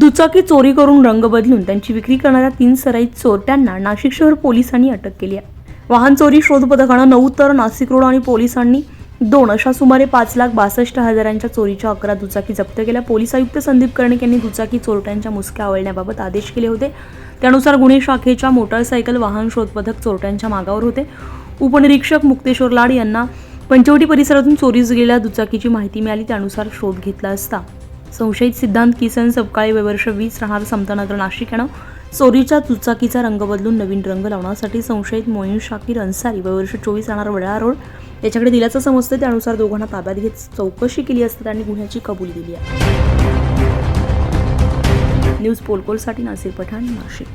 दुचाकी चोरी करून रंग बदलून त्यांची विक्री करणाऱ्या तीन सराईत चोरट्यांना नाशिक शहर पोलिसांनी अटक केली आहे. वाहन चोरी शोध पथकानं नऊ तर नाशिक रोड आणि पोलिसांनी दोन अशा सुमारे पाच लाख बासष्ट हजारांच्या चोरीच्या अकरा दुचाकी जप्त केल्या. पोलीस आयुक्त संदीप कर्णिक यांनी दुचाकी चोरट्यांच्या मुसक्या आवळण्याबाबत आदेश केले होते. त्यानुसार गुन्हे शाखेच्या मोटारसायकल वाहन शोध पथक चोरट्यांच्या मागावर होते. उपनिरीक्षक मुक्तेश्वर लाड यांना पंचवटी परिसरातून चोरीस गेलेल्या दुचाकीची माहिती मिळाली. त्यानुसार शोध घेतला असता संशयित सिद्धांत किसन सपकाळी वयवर्ष वीस राहणार समतानगर नाशिक यानं चोरीच्या दुचाकीचा रंग बदलून नवीन रंग लावण्यासाठी संशयित मोईन शाकीर अन्सारी वयवर्ष चोवीस राहणार वडाळा रोड याच्याकडे दिल्याचं समजतं त्यानुसार दोघांना ताब्यात घेत चौकशी केली असता त्यांनी गुन्ह्याची कबुली दिली आहे. न्यूज पोलकोलसाठी नासिर पठाण नाशिक.